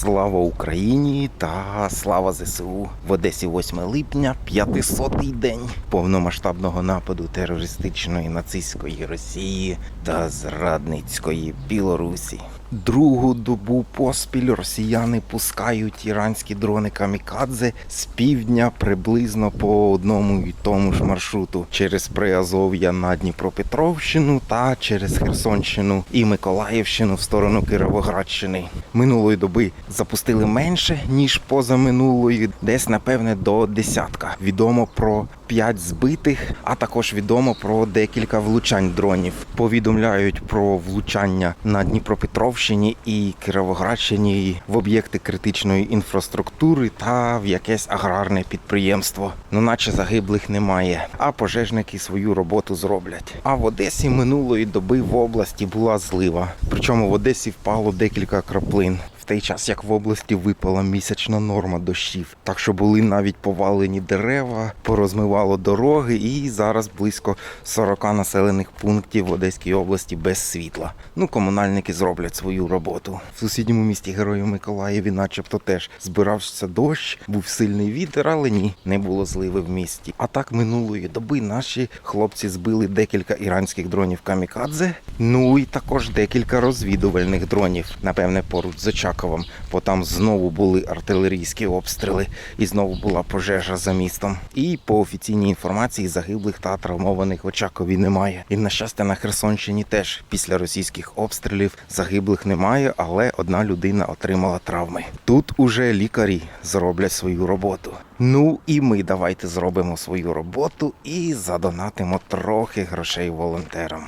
Слава Україні та слава ЗСУ в Одесі 8 липня, 500-й день повномасштабного нападу терористичної нацистської Росії та зрадницької Білорусі. Другу добу поспіль росіяни пускають іранські дрони камікадзе з півдня приблизно по одному і тому ж маршруту через Приазов'я на Дніпропетровщину та через Херсонщину і Миколаївщину в сторону Кіровоградщини. Минулої доби запустили менше ніж позаминулої, десь напевне до десятка. Відомо про п'ять збитих, а також відомо про декілька влучань дронів. Повідомляють про влучання на Дніпропетровщині і Кіровоградщині в об'єкти критичної інфраструктури та в якесь аграрне підприємство. Ну, наче загиблих немає, а пожежники свою роботу зроблять. А в Одесі минулої доби в області була злива. Причому в Одесі впало декілька краплин. Той час, як в області випала місячна норма дощів, так що були навіть повалені дерева, порозмивало дороги, і зараз близько 40 населених пунктів в Одеській області без світла. Ну, комунальники зроблять свою роботу. В сусідньому місті Герою Миколаєві, начебто, теж збирався дощ, був сильний вітер, але ні, не було зливи в місті. А так минулої доби наші хлопці збили декілька іранських дронів камікадзе. Ну і також декілька розвідувальних дронів, напевне, поруч з Очаковом, бо там знову були артилерійські обстріли, і знову була пожежа за містом. І по офіційній інформації загиблих та травмованих в Очакові немає. І на щастя на Херсонщині теж після російських обстрілів загиблих немає, але одна людина отримала травми. Тут уже лікарі зроблять свою роботу. Ну і ми давайте зробимо свою роботу і задонатимо трохи грошей волонтерам.